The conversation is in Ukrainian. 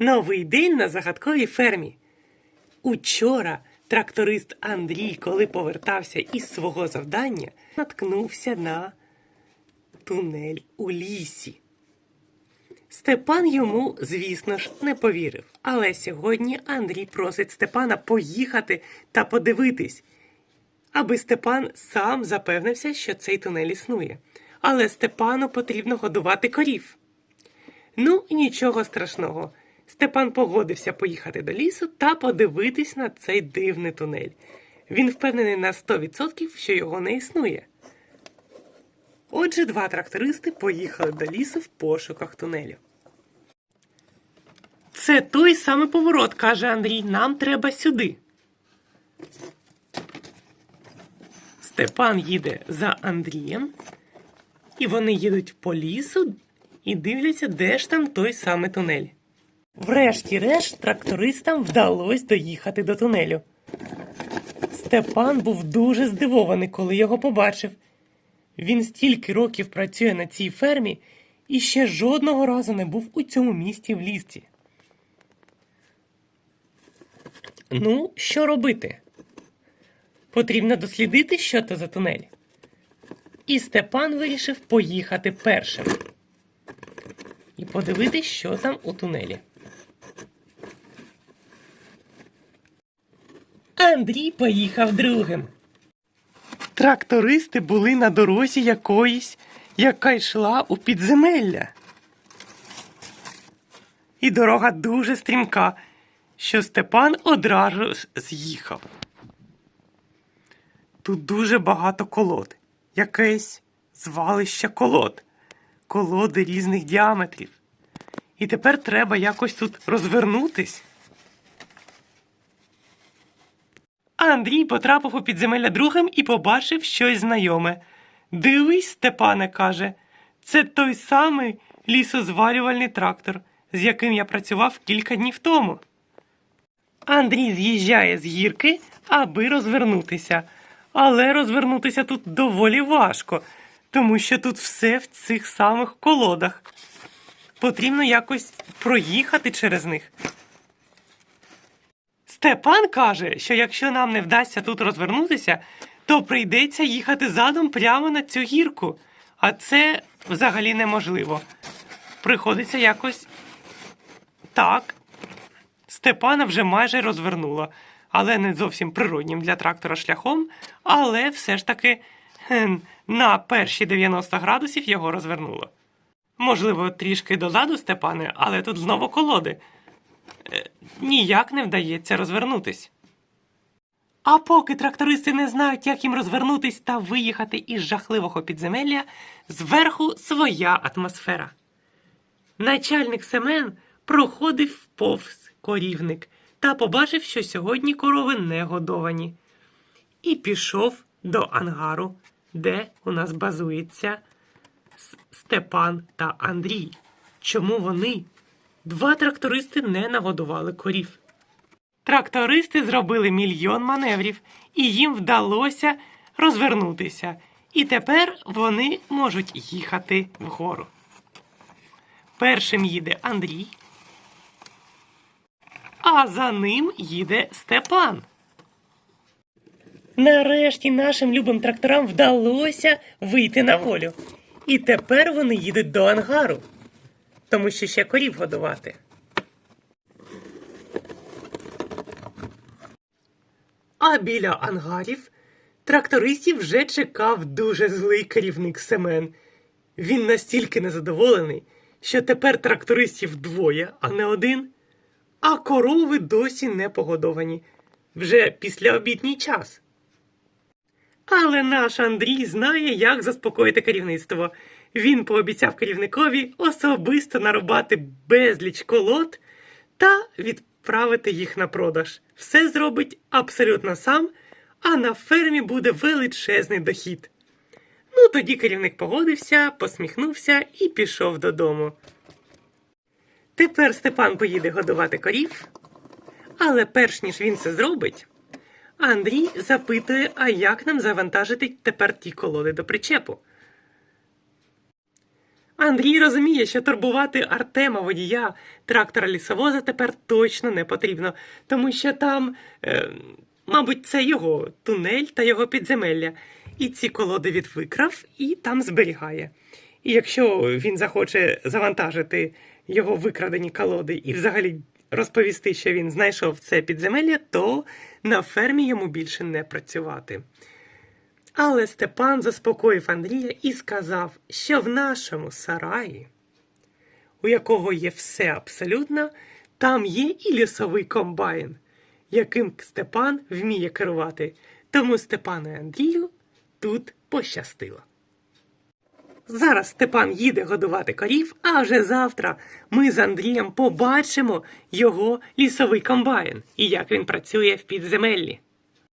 Новий день на загадковій фермі. Учора тракторист Андрій, коли повертався із свого завдання, наткнувся на тунель у лісі. Степан йому, звісно ж, не повірив. Але сьогодні Андрій просить Степана поїхати та подивитись, аби Степан сам запевнився, що цей тунель існує. Але Степану потрібно годувати корів. Ну, нічого страшного. Степан погодився поїхати до лісу та подивитись на цей дивний тунель. Він впевнений на 100%, що його не існує. Отже, два трактористи поїхали до лісу в пошуках тунелю. Це той самий поворот, каже Андрій. Нам треба сюди. Степан їде за Андрієм, і вони їдуть по лісу і дивляться, де ж там той самий тунель. Врешті-решт трактористам вдалося доїхати до тунелю. Степан був дуже здивований, коли його побачив. Він стільки років працює на цій фермі і ще жодного разу не був у цьому місті в лісі. Ну, що робити? Потрібно дослідити, що це за тунель. І Степан вирішив поїхати першим і подивитись, що там у тунелі. Андрій поїхав другим. Трактористи були на дорозі якоїсь, яка йшла у підземелля. І дорога дуже стрімка, що Степан одразу з'їхав. Тут дуже багато колод, якесь звалище колод, колоди різних діаметрів. І тепер треба якось тут розвернутись. Андрій потрапив у підземелля другим і побачив щось знайоме. Дивись, Степане, каже, це той самий лісозвалювальний трактор, з яким я працював кілька днів тому. Андрій з'їжджає з гірки, аби розвернутися. Але розвернутися тут доволі важко, тому що тут все в цих самих колодах. Потрібно якось проїхати через них. Степан каже, що якщо нам не вдасться тут розвернутися, то прийдеться їхати задом прямо на цю гірку. А це взагалі неможливо. Приходиться якось так. Степана вже майже розвернуло, але не зовсім природнім для трактора шляхом, але все ж таки на перші 90 градусів його розвернуло. Можливо, трішки дозаду Степане, але тут знову колоди. Е, ніяк не вдається розвернутись. А поки трактористи не знають, як їм розвернутись та виїхати із жахливого підземелля, зверху своя атмосфера. Начальник Семен проходив повз корівник та побачив, що сьогодні корови не годовані. І пішов до ангару, де у нас базується Степан та Андрій. Чому вони, два трактористи, не нагодували корів? Трактористи зробили мільйон маневрів, і їм вдалося розвернутися. І тепер вони можуть їхати вгору. Першим їде Андрій, а за ним їде Степан. Нарешті нашим любим тракторам вдалося вийти на волю. І тепер вони їдуть до ангару, тому що ще корів годувати. А біля ангарів трактористів вже чекав дуже злий керівник Семен. Він настільки незадоволений, що тепер трактористів двоє, а не один, а корови досі не погодовані вже після обідній час. Але наш Андрій знає, як заспокоїти керівництво. Він пообіцяв керівникові особисто нарубати безліч колод та відправити їх на продаж. Все зробить абсолютно сам, а на фермі буде величезний дохід. Ну, тоді керівник погодився, посміхнувся і пішов додому. Тепер Степан поїде годувати корів, але перш ніж він це зробить, Андрій запитує, а як нам завантажити тепер ті колоди до причепу. Андрій розуміє, що турбувати Артема водія трактора лісовоза тепер точно не потрібно, тому що там, е, мабуть, це його тунель та його підземелля. І ці колоди він викрав і там зберігає. І якщо він захоче завантажити його викрадені колоди і взагалі розповісти, що він знайшов це підземелля, то на фермі йому більше не працювати. Але Степан заспокоїв Андрія і сказав, що в нашому сараї, у якого є все абсолютно, там є і лісовий комбайн, яким Степан вміє керувати. Тому Степану і Андрію тут пощастило. Зараз Степан їде годувати корів, а вже завтра ми з Андрієм побачимо його лісовий комбайн і як він працює в підземеллі.